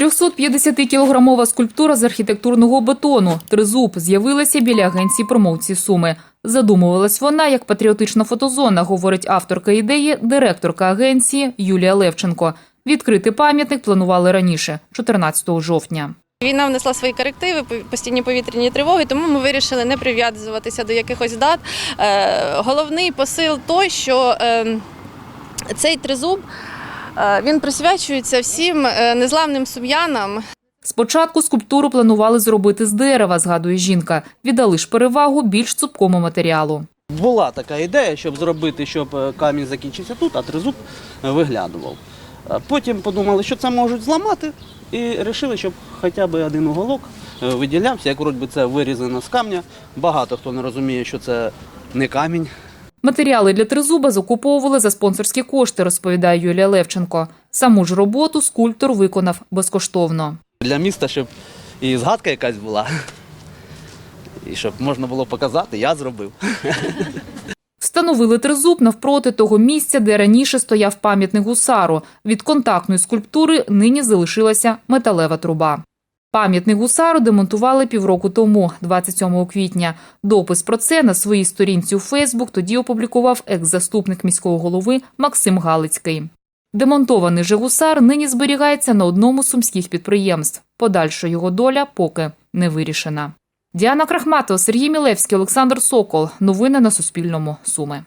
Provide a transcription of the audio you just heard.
350-кілограмова скульптура з архітектурного бетону «Тризуб» з'явилася біля агенції промоції Суми. Задумувалась вона як патріотична фотозона, говорить авторка ідеї, директорка агенції Юлія Левченко. Відкрити пам'ятник планували раніше, 14 жовтня. Війна внесла свої корективи, по- постійні повітряні тривоги, тому ми вирішили не прив'язуватися до якихось дат. Е, Головний посил той, що е, цей тризуб він присвячується всім е, незламним сум'янам, Спочатку скульптуру планували зробити з дерева, згадує жінка. Віддали ж перевагу більш цупкому матеріалу. Була така ідея, щоб зробити, щоб е, камінь закінчився тут, а тризуб е, виглядував. Е, Потім подумали, що це можуть зламати, і вирішили, щоб хоча б один уголок е, виділявся, як вроді це вирізано з камня. Багато хто не розуміє, що це не камінь. Матеріали для тризуба закуповували за спонсорські кошти, розповідає Юлія Левченко. Саму ж роботу скульптор виконав безкоштовно. Для міста, щоб і згадка якась була. І щоб можна було показати, я зробив. Встановили тризуб навпроти того місця, де раніше стояв пам'ятник гусару. Від контактної скульптури нині залишилася металева труба. Пам'ятник гусару демонтували півроку тому, 27 квітня. Допис про це на своїй сторінці у Фейсбук тоді опублікував екс-заступник міського голови Максим Галицький. Демонтований же гусар нині зберігається на одному з сумських підприємств. Подальша його доля поки не вирішена. Діана Крахматова, Сергій Мілевський, Олександр Сокол. Новини на Суспільному. Суми.